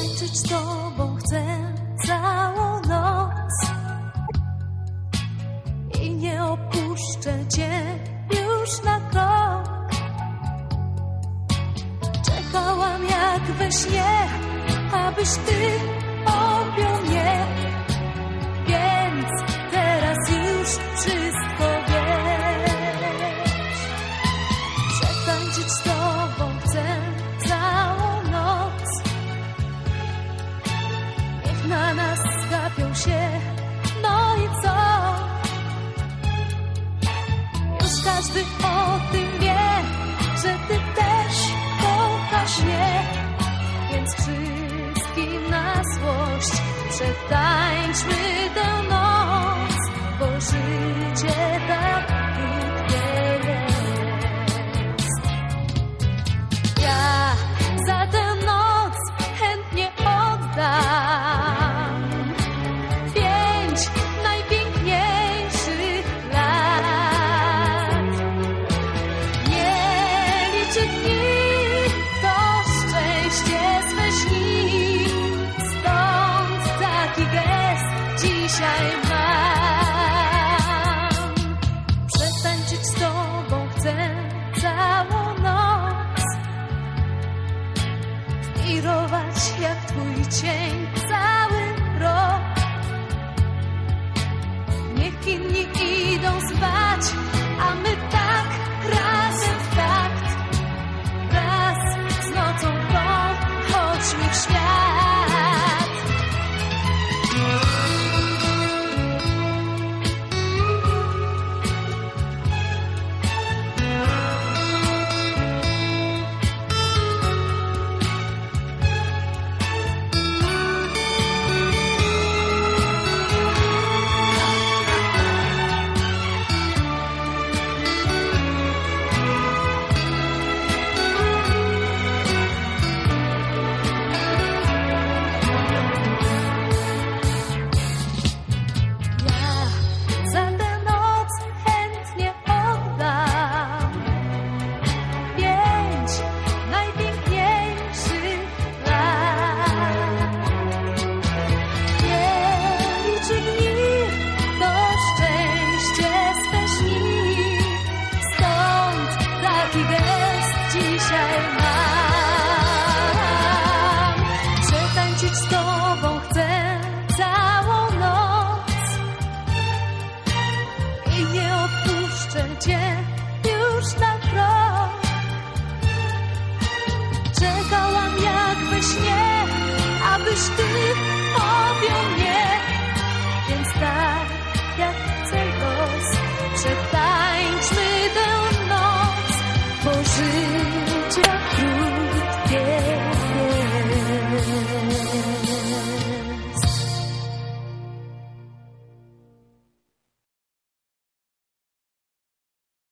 Przetańczyć z tobą chcę całą noc i nie opuszczę cię już na krok. Czekałam jak we śnie, abyś ty objął mnie, więc teraz już wszystko przetańczmy tę noc, bo życie tak Wirować jak twój cień cały rok. Niech inni idą spać, a my tak razem w takt. Raz z nocą tą chodźmy w świat abyś ty mnie,